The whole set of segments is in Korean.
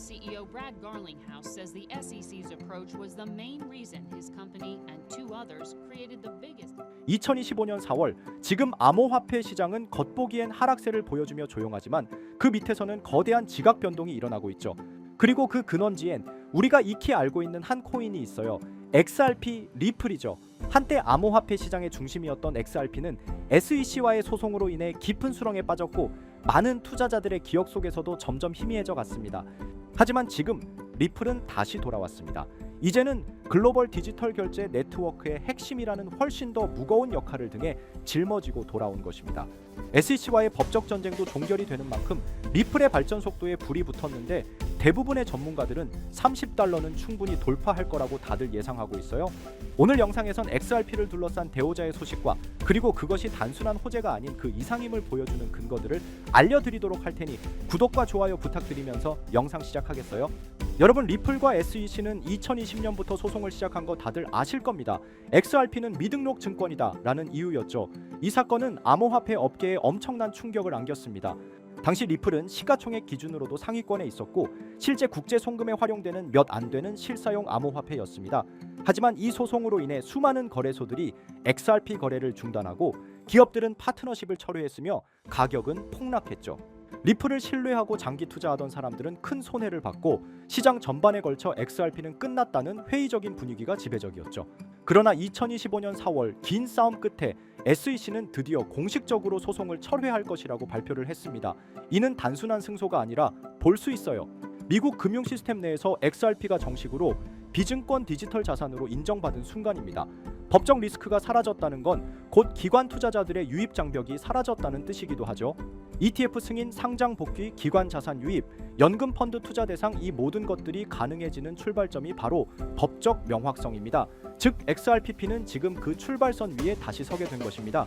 CEO Brad Garlinghouse says the SEC's approach was the main reason his company and two others created the biggest 2025년 4월 지금 암호화폐 시장은 겉보기엔 하락세를 보여주며 조용하지만 그 밑에서는 거대한 지각 변동이 일어나고 있죠. 그리고 그 근원지엔 우리가 익히 알고 있는 한 코인이 있어요. XRP 리플이죠. 한때 암호화폐 시장의 중심이었던 XRP는 SEC와의 소송으로 인해 깊은 수렁에 빠졌고 많은 투자자들의 기억 속에서도 점점 희미해져 갔습니다. 하지만 지금 리플은 다시 돌아왔습니다. 이제는 글로벌 디지털 결제 네트워크의 핵심이라는 훨씬 더 무거운 역할을 등에 짊어지고 돌아온 것입니다. SEC와의 법적 전쟁도 종결이 되는 만큼 리플의 발전 속도에 불이 붙었는데 대부분의 전문가들은 30달러는 충분히 돌파할 거라고 다들 예상하고 있어요. 오늘 영상에선 XRP를 둘러싼 대오자의 소식과 그리고 그것이 단순한 호재가 아닌 그 이상임을 보여주는 근거들을 알려드리도록 할 테니 구독과 좋아요 부탁드리면서 영상 시작하겠어요. 여러분 리플과 SEC는 2020년부터 소송을 시작한 거 다들 아실 겁니다. XRP는 미등록 증권이다라는 이유였죠. 이 사건은 암호화폐 업계에 엄청난 충격을 안겼습니다. 당시 리플은 시가총액 기준으로도 상위권에 있었고 실제 국제 송금에 활용되는 몇 안 되는 실사용 암호화폐였습니다. 하지만 이 소송으로 인해 수많은 거래소들이 XRP 거래를 중단하고 기업들은 파트너십을 철회했으며 가격은 폭락했죠. 리플을 신뢰하고 장기 투자하던 사람들은 큰 손해를 받고 시장 전반에 걸쳐 XRP는 끝났다는 회의적인 분위기가 지배적이었죠. 그러나 2025년 4월 긴 싸움 끝에 SEC는 드디어 공식적으로 소송을 철회할 것이라고 발표를 했습니다. 이는 단순한 승소가 아니라 볼 수 있어요. 미국 금융 시스템 내에서 XRP가 정식으로 비증권 디지털 자산으로 인정받은 순간입니다. 법적 리스크가 사라졌다는 건 곧 기관 투자자들의 유입 장벽이 사라졌다는 뜻이기도 하죠. ETF 승인, 상장 복귀, 기관 자산 유입, 연금 펀드 투자 대상 이 모든 것들이 가능해지는 출발점이 바로 법적 명확성입니다. 즉 XRPP는 지금 그 출발선 위에 다시 서게 된 것입니다.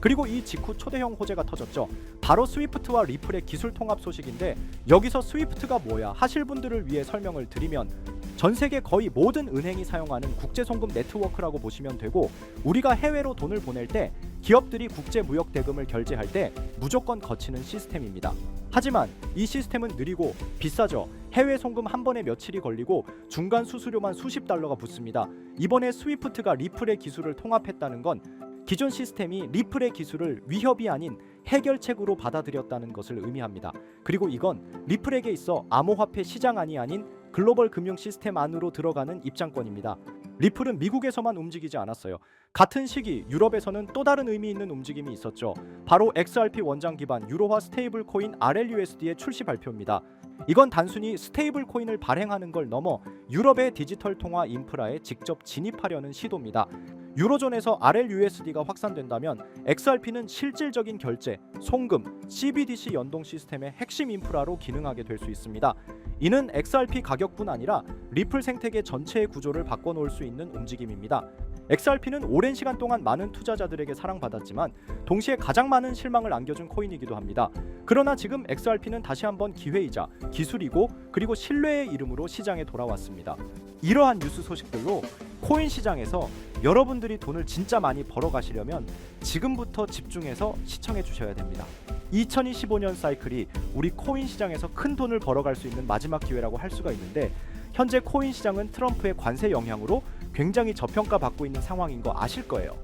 그리고 이 직후 초대형 호재가 터졌죠. 바로 스위프트와 리플의 기술 통합 소식인데 여기서 스위프트가 뭐야 하실 분들을 위해 설명을 드리면 전 세계 거의 모든 은행이 사용하는 국제 송금 네트워크라고 보시면 되고 우리가 해외로 돈을 보낼 때 기업들이 국제 무역 대금을 결제할 때 무조건 거치는 시스템입니다. 하지만 이 시스템은 느리고 비싸죠. 해외 송금 한 번에 며칠이 걸리고 중간 수수료만 수십 달러가 붙습니다. 이번에 스위프트가 리플의 기술을 통합했다는 건 기존 시스템이 리플의 기술을 위협이 아닌 해결책으로 받아들였다는 것을 의미합니다. 그리고 이건 리플에게 있어 암호화폐 시장안이 아닌 글로벌 금융 시스템 안으로 들어가는 입장권입니다. 리플은 미국에서만 움직이지 않았어요. 같은 시기 유럽에서는 또 다른 의미 있는 움직임이 있었죠. 바로 XRP 원장 기반 유로화 스테이블 코인 RLUSD의 출시 발표입니다. 이건 단순히 스테이블 코인을 발행하는 걸 넘어 유럽의 디지털 통화 인프라에 직접 진입하려는 시도입니다. 유로존에서 RLUSD가 확산된다면 XRP는 실질적인 결제, 송금, CBDC 연동 시스템의 핵심 인프라로 기능하게 될 수 있습니다. 이는 XRP 가격뿐 아니라 리플 생태계 전체의 구조를 바꿔놓을 수 있는 움직임입니다. XRP는 오랜 시간 동안 많은 투자자들에게 사랑받았지만 동시에 가장 많은 실망을 안겨준 코인이기도 합니다. 그러나 지금 XRP는 다시 한번 기회이자 기술이고 그리고 신뢰의 이름으로 시장에 돌아왔습니다. 이러한 뉴스 소식들로 코인 시장에서 여러분들이 돈을 진짜 많이 벌어 가시려면 지금부터 집중해서 시청해 주셔야 됩니다. 2025년 사이클이 우리 코인 시장에서 큰 돈을 벌어갈 수 있는 마지막 기회라고 할 수가 있는데 현재 코인 시장은 트럼프의 관세 영향으로 굉장히 저평가 받고 있는 상황인 거 아실 거예요.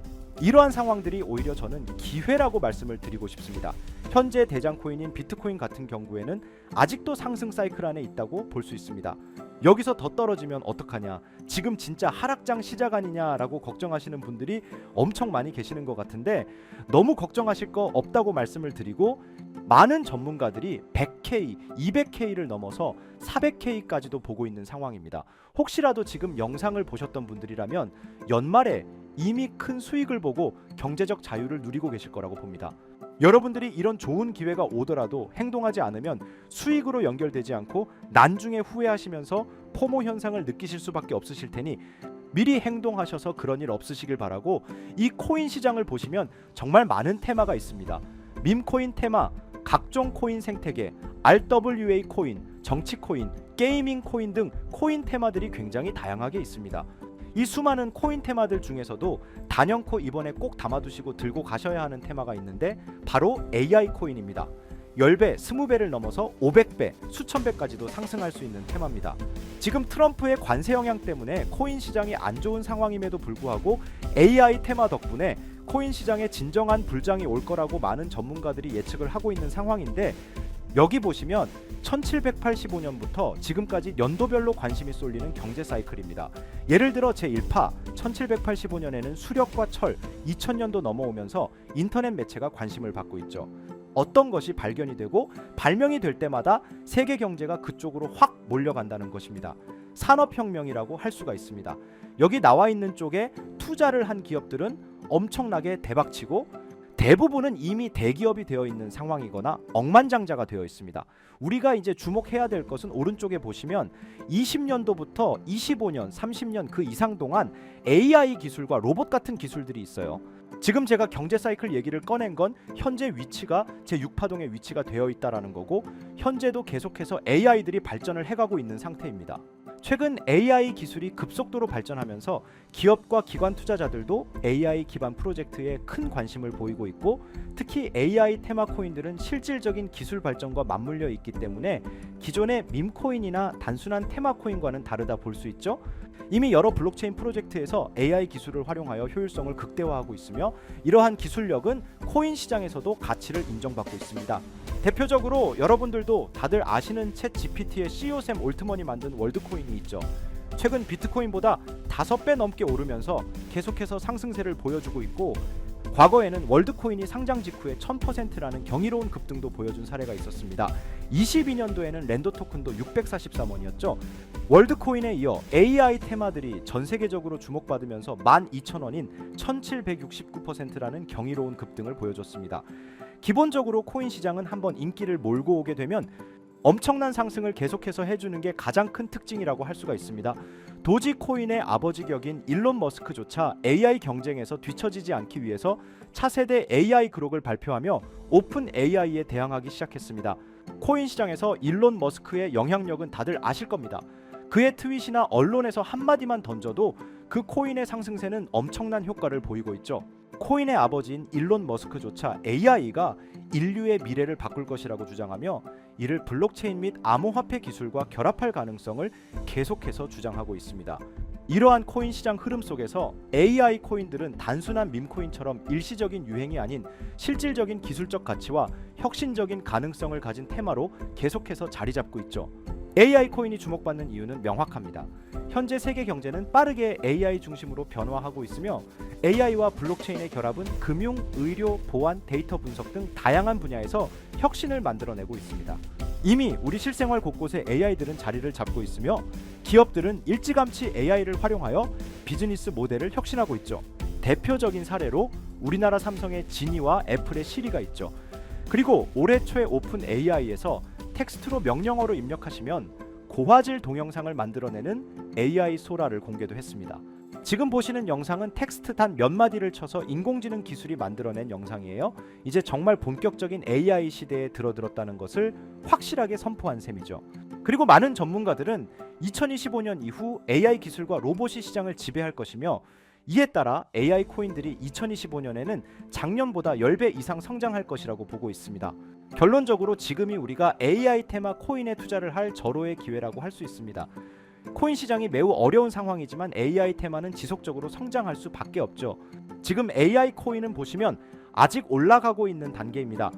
이러한 상황들이 오히려 저는 기회라고 말씀을 드리고 싶습니다. 현재 대장 코인인 비트코인 같은 경우에는 아직도 상승 사이클 안에 있다고 볼 수 있습니다. 여기서 더 떨어지면 어떡하냐? 지금 진짜 하락장 시작 아니냐라고 걱정하시는 분들이 엄청 많이 계시는 것 같은데 너무 걱정하실 거 없다고 말씀을 드리고 많은 전문가들이 100K, 200K를 넘어서 400K까지도 보고 있는 상황입니다. 혹시라도 지금 영상을 보셨던 분들이라면 연말에 이미 큰 수익을 보고 경제적 자유를 누리고 계실 거라고 봅니다. 여러분들이 이런 좋은 기회가 오더라도 행동하지 않으면 수익으로 연결되지 않고 난중에 후회하시면서 포모 현상을 느끼실 수밖에 없으실 테니 미리 행동하셔서 그런 일 없으시길 바라고 이 코인 시장을 보시면 정말 많은 테마가 있습니다. 밈코인 테마, 각종 코인 생태계, RWA 코인, 정치 코인, 게이밍 코인 등 코인 테마들이 굉장히 다양하게 있습니다. 이 수많은 코인 테마들 중에서도 단연코 이번에 꼭 담아두시고 들고 가셔야 하는 테마가 있는데 바로 AI 코인입니다. 10배, 20배를 넘어서 500배, 수천 배까지도 상승할 수 있는 테마입니다. 지금 트럼프의 관세 영향 때문에 코인 시장이 안 좋은 상황임에도 불구하고 AI 테마 덕분에 코인 시장에 진정한 불장이 올 거라고 많은 전문가들이 예측을 하고 있는 상황인데 여기 보시면 1785년부터 지금까지 연도별로 관심이 쏠리는 경제 사이클입니다. 예를 들어 제1파 1785년에는 수력과 철 2000년도 넘어오면서 인터넷 매체가 관심을 받고 있죠. 어떤 것이 발견이 되고 발명이 될 때마다 세계 경제가 그쪽으로 확 몰려간다는 것입니다. 산업혁명이라고 할 수가 있습니다. 여기 나와 있는 쪽에 투자를 한 기업들은 엄청나게 대박치고 대부분은 이미 대기업이 되어 있는 상황이거나 억만장자가 되어 있습니다. 우리가 이제 주목해야 될 것은 오른쪽에 보시면 20년도부터 25년, 30년 그 이상 동안 AI 기술과 로봇 같은 기술들이 있어요. 지금 제가 경제 사이클 얘기를 꺼낸 건 현재 위치가 제 6파동의 위치가 되어 있다라는 거고 현재도 계속해서 AI들이 발전을 해가고 있는 상태입니다. 최근 AI 기술이 급속도로 발전하면서 기업과 기관 투자자들도 AI 기반 프로젝트에 큰 관심을 보이고 있고 특히 AI 테마 코인들은 실질적인 기술 발전과 맞물려 있기 때문에 기존의 밈 코인이나 단순한 테마 코인과는 다르다 볼 수 있죠. 이미 여러 블록체인 프로젝트에서 AI 기술을 활용하여 효율성을 극대화하고 있으며 이러한 기술력은 코인 시장에서도 가치를 인정받고 있습니다. 대표적으로 여러분들도 다들 아시는 챗 GPT의 CEO 샘 올트먼이 만든 월드코인이 있죠. 최근 비트코인보다 5배 넘게 오르면서 계속해서 상승세를 보여주고 있고 과거에는 월드코인이 상장 직후에 1000%라는 경이로운 급등도 보여준 사례가 있었습니다. 22년도에는 랜더 토큰도 643원이었죠. 월드코인에 이어 AI 테마들이 전 세계적으로 주목받으면서 12,000원인 1769%라는 경이로운 급등을 보여줬습니다. 기본적으로 코인 시장은 한번 인기를 몰고 오게 되면 엄청난 상승을 계속해서 해주는 게 가장 큰 특징이라고 할 수가 있습니다. 도지 코인의 아버지 격인 일론 머스크조차 AI 경쟁에서 뒤처지지 않기 위해서 차세대 AI 그룹을 발표하며 오픈 AI에 대항하기 시작했습니다. 코인 시장에서 일론 머스크의 영향력은 다들 아실 겁니다. 그의 트윗이나 언론에서 한마디만 던져도 그 코인의 상승세는 엄청난 효과를 보이고 있죠. 코인의 아버지인 일론 머스크조차 AI가 인류의 미래를 바꿀 것이라고 주장하며 이를 블록체인 및 암호화폐 기술과 결합할 가능성을 계속해서 주장하고 있습니다. 이러한 코인 시장 흐름 속에서 AI 코인들은 단순한 밈코인처럼 일시적인 유행이 아닌 실질적인 기술적 가치와 혁신적인 가능성을 가진 테마로 계속해서 자리 잡고 있죠. AI 코인이 주목받는 이유는 명확합니다. 현재 세계 경제는 빠르게 AI 중심으로 변화하고 있으며 AI와 블록체인의 결합은 금융, 의료, 보안, 데이터 분석 등 다양한 분야에서 혁신을 만들어내고 있습니다. 이미 우리 실생활 곳곳에 AI들은 자리를 잡고 있으며 기업들은 일찌감치 AI를 활용하여 비즈니스 모델을 혁신하고 있죠. 대표적인 사례로 우리나라 삼성의 지니와 애플의 시리가 있죠. 그리고 올해 초에 오픈 AI에서 텍스트로 명령어로 입력하시면 고화질 동영상을 만들어내는 AI 소라를 공개도 했습니다. 지금 보시는 영상은 텍스트 단 몇 마디를 쳐서 인공지능 기술이 만들어낸 영상이에요. 이제 정말 본격적인 AI 시대에 들어들었다는 것을 확실하게 선포한 셈이죠. 그리고 많은 전문가들은 2025년 이후 AI 기술과 로봇이 시장을 지배할 것이며 이에 따라 AI 코인들이 2025년에는 작년보다 10배 이상 성장할 것이라고 보고 있습니다. 결론적으로 지금이 우리가 AI 테마 코인에 투자를 할 절호의 기회라고 할 수 있습니다. 코인 시장이 매우 어려운 상황이지만 AI 테마는 지속적으로 성장할 수밖에 없죠. 지금 AI 코인은 보시면 아직 올라가고 있는 단계입니다.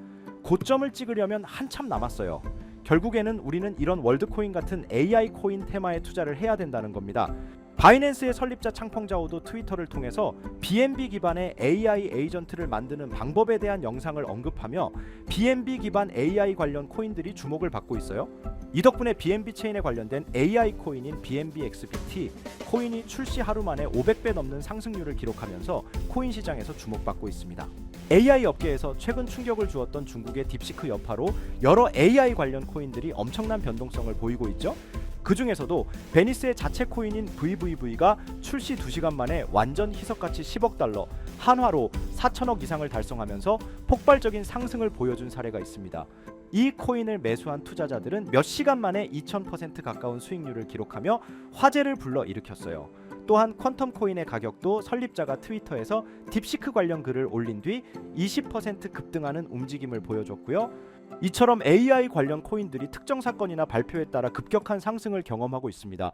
고점을 찍으려면 한참 남았어요. 결국에는 우리는 이런 월드코인 같은 AI 코인 테마에 투자를 해야 된다는 겁니다. 바이낸스의 설립자 창펑자오도 트위터를 통해서 BNB 기반의 AI 에이전트를 만드는 방법에 대한 영상을 언급하며 BNB 기반 AI 관련 코인들이 주목을 받고 있어요. 이 덕분에 BNB 체인에 관련된 AI 코인인 BNB XBT 코인이 출시 하루 만에 500배 넘는 상승률을 기록하면서 코인 시장에서 주목받고 있습니다. AI 업계에서 최근 충격을 주었던 중국의 딥시크 여파로 여러 AI 관련 코인들이 엄청난 변동성을 보이고 있죠. 그 중에서도 베니스의 자체 코인인 VVV가 출시 2시간 만에 완전 희석가치 10억 달러, 한화로 4천억 이상을 달성하면서 폭발적인 상승을 보여준 사례가 있습니다. 이 코인을 매수한 투자자들은 몇 시간 만에 2000% 가까운 수익률을 기록하며 화제를 불러 일으켰어요. 또한 퀀텀 코인의 가격도 설립자가 트위터에서 딥시크 관련 글을 올린 뒤 20% 급등하는 움직임을 보여줬고요. 이처럼 AI 관련 코인들이 특정 사건이나 발표에 따라 급격한 상승을 경험하고 있습니다.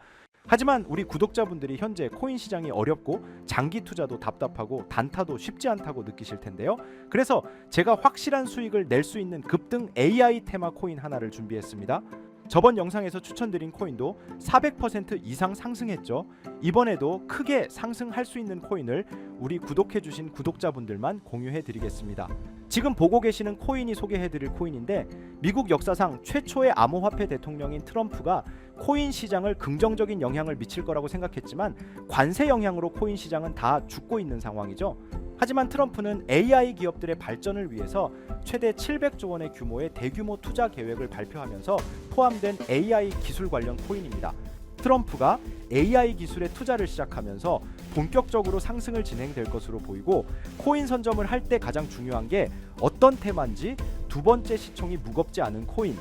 하지만 우리 구독자분들이 현재 코인 시장이 어렵고 장기 투자도 답답하고 단타도 쉽지 않다고 느끼실 텐데요. 그래서 제가 확실한 수익을 낼 수 있는 급등 AI 테마 코인 하나를 준비했습니다. 저번 영상에서 추천드린 코인도 400% 이상 상승했죠. 이번에도 크게 상승할 수 있는 코인을 우리 구독해주신 구독자분들만 공유해드리겠습니다. 지금 보고 계시는 코인이 소개해드릴 코인인데 미국 역사상 최초의 암호화폐 대통령인 트럼프가 코인 시장을 긍정적인 영향을 미칠 거라고 생각했지만 관세 영향으로 코인 시장은 다 죽고 있는 상황이죠. 하지만 트럼프는 AI 기업들의 발전을 위해서 최대 700조 원의 규모의 대규모 투자 계획을 발표하면서 포함된 AI 기술 관련 코인입니다. 트럼프가 AI 기술에 투자를 시작하면서 본격적으로 상승을 진행될 것으로 보이고 코인 선점을 할 때 가장 중요한 게 어떤 테마인지 두 번째 시총이 무겁지 않은 코인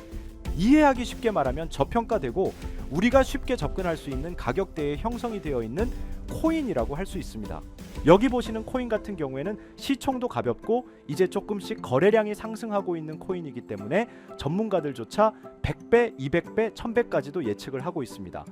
이해하기 쉽게 말하면 저평가되고 우리가 쉽게 접근할 수 있는 가격대에 형성이 되어 있는 코인이라고 할 수 있습니다. 여기 보시는 코인 같은 경우에는 시총도 가볍고 이제 조금씩 거래량이 상승하고 있는 코인이기 때문에 전문가들조차 100배, 200배, 1000배까지도 예측을 하고 있습니다.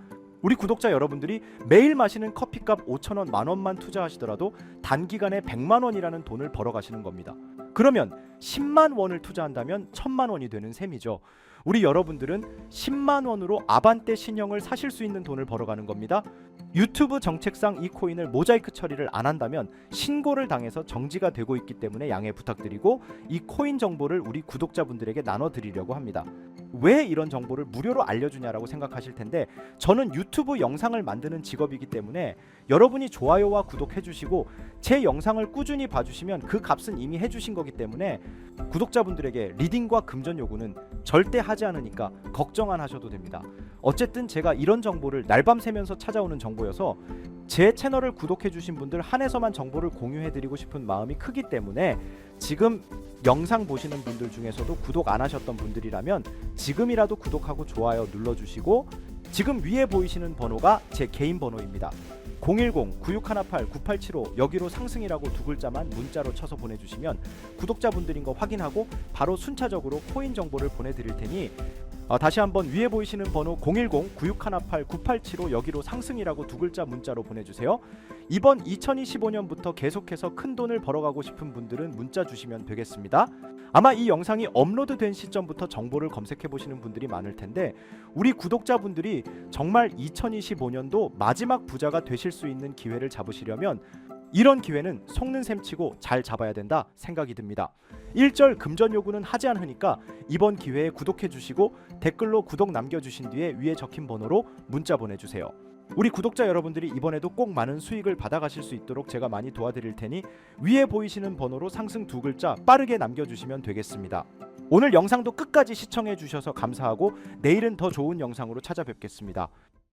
우리 구독자 여러분들이 매일 마시는 커피값 5천원, 만원만 투자하시더라도 단기간에 100만 원이라는 돈을 벌어가시는 겁니다. 그러면 10만 원을 투자한다면 1000만 원이 되는 셈이죠. 우리 여러분들은 10만 원으로 아반떼 신형을 사실 수 있는 돈을 벌어가는 겁니다. 유튜브 정책상 이 코인을 모자이크 처리를 안 한다면 신고를 당해서 정지가 되고 있기 때문에 양해 부탁드리고 이 코인 정보를 우리 구독자분들에게 나눠 드리려고 합니다. 왜 이런 정보를 무료로 알려주냐라고 생각하실 텐데 저는 유튜브 영상을 만드는 직업이기 때문에 여러분이 좋아요와 구독해 주시고 제 영상을 꾸준히 봐주시면 그 값은 이미 해주신 거기 때문에 구독자분들에게 리딩과 금전 요구는 절대 하지 않으니까 걱정 안 하셔도 됩니다. 어쨌든 제가 이런 정보를 날밤 새면서 찾아오는 정보여서 제 채널을 구독해 주신 분들 한해서만 정보를 공유해 드리고 싶은 마음이 크기 때문에 지금 영상 보시는 분들 중에서도 구독 안 하셨던 분들이라면 지금이라도 구독하고 좋아요 눌러 주시고 지금 위에 보이시는 번호가 제 개인 번호입니다. 010-9618-9875 여기로 상승이라고 두 글자만 문자로 쳐서 보내주시면 구독자분들인 거 확인하고 바로 순차적으로 코인 정보를 보내드릴 테니 어, 다시 한번 위에 보이시는 번호 010-9618-9875 여기로 상승이라고 두 글자 문자로 보내주세요. 이번 2025년부터 계속해서 큰 돈을 벌어가고 싶은 분들은 문자 주시면 되겠습니다. 아마 이 영상이 업로드된 시점부터 정보를 검색해 보시는 분들이 많을 텐데 우리 구독자분들이 정말 2025년도 마지막 부자가 되실 수 있는 기회를 잡으시려면 이런 기회는 속는 셈 치고 잘 잡아야 된다 생각이 듭니다. 1절 금전 요구는 하지 않으니까 이번 기회에 구독해 주시고 댓글로 구독 남겨 주신 뒤에 위에 적힌 번호로 문자 보내 주세요. 우리 구독자 여러분들이 이번에도 꼭 많은 수익을 받아가실 수 있도록 제가 많이 도와드릴 테니 위에 보이시는 번호로 상승 두 글자 빠르게 남겨주시면 되겠습니다. 오늘 영상도 끝까지 시청해 주셔서 감사하고 내일은 더 좋은 영상으로 찾아뵙겠습니다.